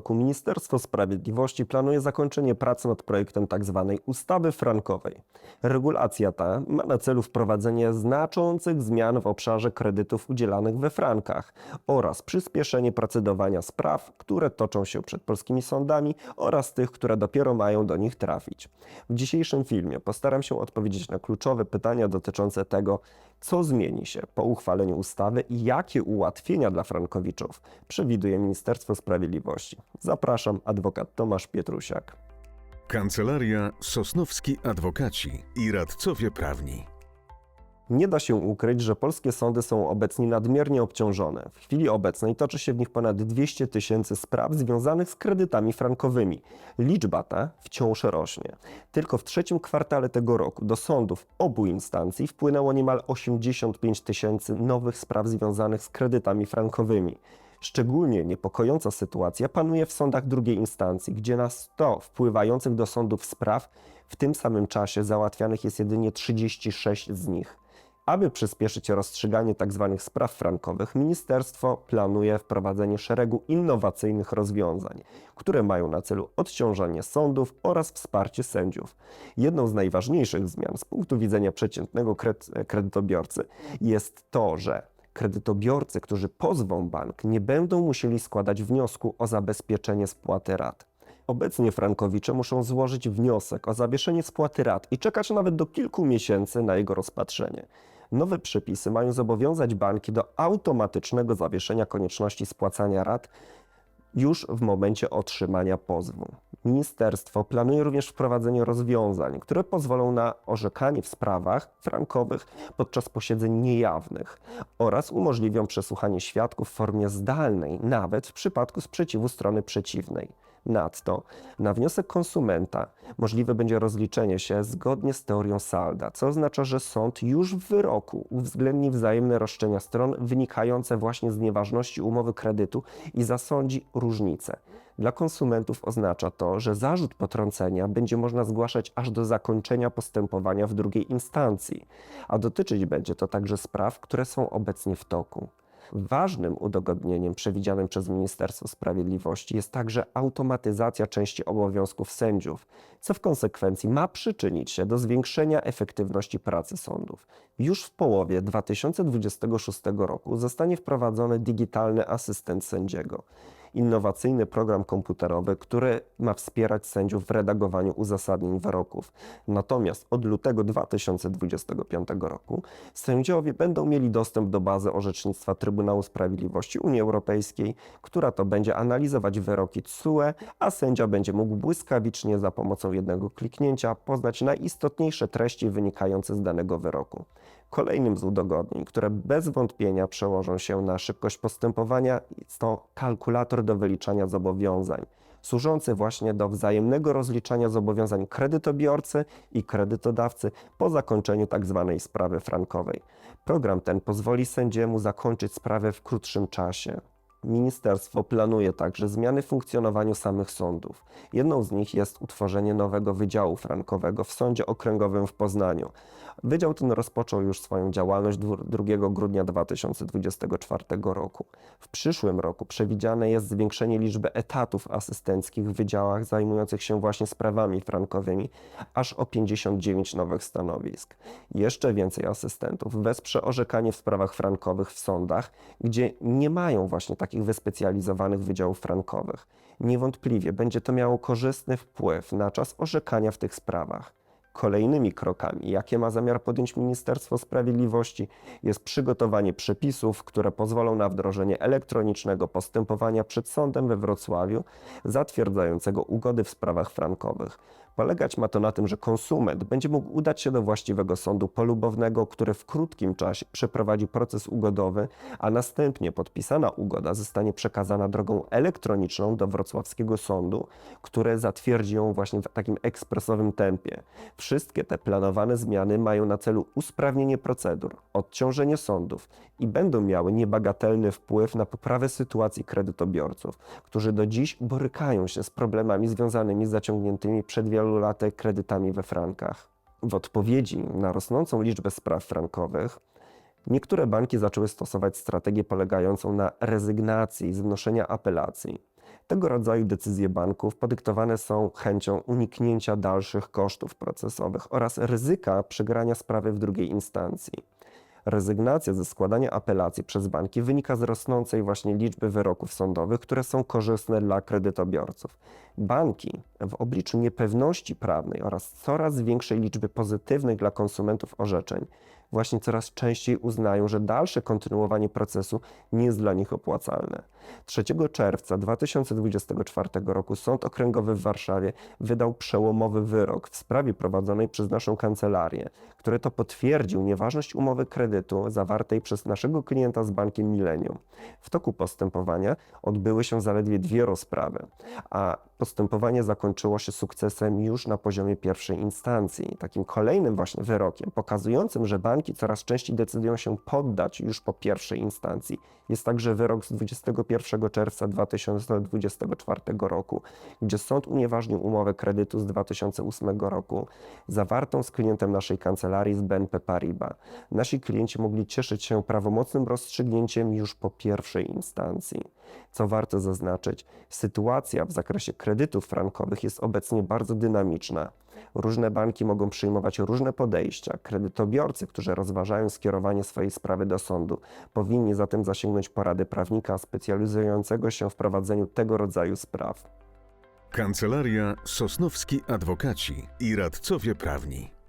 roku Ministerstwo Sprawiedliwości planuje zakończenie pracy nad projektem tzw. ustawy frankowej. Regulacja ta ma na celu wprowadzenie znaczących zmian w obszarze kredytów udzielanych we frankach oraz przyspieszenie procedowania spraw, które toczą się przed polskimi sądami oraz tych, które dopiero mają do nich trafić. W dzisiejszym filmie postaram się odpowiedzieć na kluczowe pytania dotyczące tego, co zmieni się po uchwaleniu ustawy i jakie ułatwienia dla frankowiczów przewiduje Ministerstwo Sprawiedliwości. Zapraszam, adwokat Tomasz Pietrusiak. Kancelaria Sosnowski Adwokaci i Radcowie Prawni. Nie da się ukryć, że polskie sądy są obecnie nadmiernie obciążone. W chwili obecnej toczy się w nich ponad 200 tysięcy spraw związanych z kredytami frankowymi. Liczba ta wciąż rośnie. Tylko w trzecim kwartale tego roku do sądów obu instancji wpłynęło niemal 85 tysięcy nowych spraw związanych z kredytami frankowymi. Szczególnie niepokojąca sytuacja panuje w sądach drugiej instancji, gdzie na 100 wpływających do sądów spraw w tym samym czasie załatwianych jest jedynie 36 z nich. Aby przyspieszyć rozstrzyganie tzw. spraw frankowych, ministerstwo planuje wprowadzenie szeregu innowacyjnych rozwiązań, które mają na celu odciążanie sądów oraz wsparcie sędziów. Jedną z najważniejszych zmian z punktu widzenia przeciętnego kred- kredytobiorcy jest to, że kredytobiorcy, którzy pozwą bank, nie będą musieli składać wniosku o zabezpieczenie spłaty rat. Obecnie frankowicze muszą złożyć wniosek o zawieszenie spłaty rat i czekać nawet do kilku miesięcy na jego rozpatrzenie. Nowe przepisy mają zobowiązać banki do automatycznego zawieszenia konieczności spłacania rat już w momencie otrzymania pozwu. Ministerstwo planuje również wprowadzenie rozwiązań, które pozwolą na orzekanie w sprawach frankowych podczas posiedzeń niejawnych oraz umożliwią przesłuchanie świadków w formie zdalnej, nawet w przypadku sprzeciwu strony przeciwnej. Nadto, na wniosek konsumenta możliwe będzie rozliczenie się zgodnie z teorią salda, co oznacza, że sąd już w wyroku uwzględni wzajemne roszczenia stron wynikające właśnie z nieważności umowy kredytu i zasądzi różnicę. Dla konsumentów oznacza to, że zarzut potrącenia będzie można zgłaszać aż do zakończenia postępowania w drugiej instancji, a dotyczyć będzie to także spraw, które są obecnie w toku. Ważnym udogodnieniem przewidzianym przez Ministerstwo Sprawiedliwości jest także automatyzacja części obowiązków sędziów, co w konsekwencji ma przyczynić się do zwiększenia efektywności pracy sądów. Już w połowie 2026 roku zostanie wprowadzony digitalny asystent sędziego innowacyjny program komputerowy, który ma wspierać sędziów w redagowaniu uzasadnień wyroków. Natomiast od lutego 2025 roku sędziowie będą mieli dostęp do bazy orzecznictwa Trybunału Sprawiedliwości Unii Europejskiej, która to będzie analizować wyroki TSUE, a sędzia będzie mógł błyskawicznie za pomocą jednego kliknięcia poznać najistotniejsze treści wynikające z danego wyroku. Kolejnym z udogodnień, które bez wątpienia przełożą się na szybkość postępowania, jest to kalkulator do wyliczania zobowiązań, służący właśnie do wzajemnego rozliczania zobowiązań kredytobiorcy i kredytodawcy po zakończeniu tzw. sprawy frankowej. Program ten pozwoli sędziemu zakończyć sprawę w krótszym czasie. Ministerstwo planuje także zmiany w funkcjonowaniu samych sądów. Jedną z nich jest utworzenie nowego Wydziału Frankowego w Sądzie Okręgowym w Poznaniu. Wydział ten rozpoczął już swoją działalność dwu- 2 grudnia 2024 roku. W przyszłym roku przewidziane jest zwiększenie liczby etatów asystenckich w wydziałach zajmujących się właśnie sprawami frankowymi, aż o 59 nowych stanowisk. Jeszcze więcej asystentów wesprze orzekanie w sprawach frankowych w sądach, gdzie nie mają właśnie takich wyspecjalizowanych wydziałów frankowych. Niewątpliwie będzie to miało korzystny wpływ na czas orzekania w tych sprawach. Kolejnymi krokami, jakie ma zamiar podjąć Ministerstwo Sprawiedliwości, jest przygotowanie przepisów, które pozwolą na wdrożenie elektronicznego postępowania przed sądem we Wrocławiu, zatwierdzającego ugody w sprawach frankowych. Polegać ma to na tym, że konsument będzie mógł udać się do właściwego sądu polubownego, który w krótkim czasie przeprowadzi proces ugodowy, a następnie podpisana ugoda zostanie przekazana drogą elektroniczną do wrocławskiego sądu, które zatwierdzi ją właśnie w takim ekspresowym tempie. Wszystkie te planowane zmiany mają na celu usprawnienie procedur, odciążenie sądów i będą miały niebagatelny wpływ na poprawę sytuacji kredytobiorców, którzy do dziś borykają się z problemami związanymi z zaciągniętymi przed wielu laty kredytami we frankach. W odpowiedzi na rosnącą liczbę spraw frankowych, niektóre banki zaczęły stosować strategię polegającą na rezygnacji z wnoszenia apelacji. Tego rodzaju decyzje banków podyktowane są chęcią uniknięcia dalszych kosztów procesowych oraz ryzyka przegrania sprawy w drugiej instancji. Rezygnacja ze składania apelacji przez banki wynika z rosnącej właśnie liczby wyroków sądowych, które są korzystne dla kredytobiorców. Banki w obliczu niepewności prawnej oraz coraz większej liczby pozytywnych dla konsumentów orzeczeń właśnie coraz częściej uznają, że dalsze kontynuowanie procesu nie jest dla nich opłacalne. 3 czerwca 2024 roku Sąd Okręgowy w Warszawie wydał przełomowy wyrok w sprawie prowadzonej przez naszą kancelarię, który to potwierdził nieważność umowy kredytu zawartej przez naszego klienta z bankiem Millennium. W toku postępowania odbyły się zaledwie dwie rozprawy, a postępowanie zakończyło się sukcesem już na poziomie pierwszej instancji. Takim kolejnym właśnie wyrokiem, pokazującym, że banki coraz częściej decydują się poddać już po pierwszej instancji, jest także wyrok z 21 czerwca 2024 roku, gdzie sąd unieważnił umowę kredytu z 2008 roku, zawartą z klientem naszej kancelarii z BNP Paribas. Nasi klienci mogli cieszyć się prawomocnym rozstrzygnięciem już po pierwszej instancji. Co warto zaznaczyć, sytuacja w zakresie kredytów frankowych jest obecnie bardzo dynamiczna. Różne banki mogą przyjmować różne podejścia. Kredytobiorcy, którzy rozważają skierowanie swojej sprawy do sądu, powinni zatem zasięgnąć porady prawnika specjalizującego się w prowadzeniu tego rodzaju spraw. Kancelaria Sosnowski Adwokaci i Radcowie Prawni.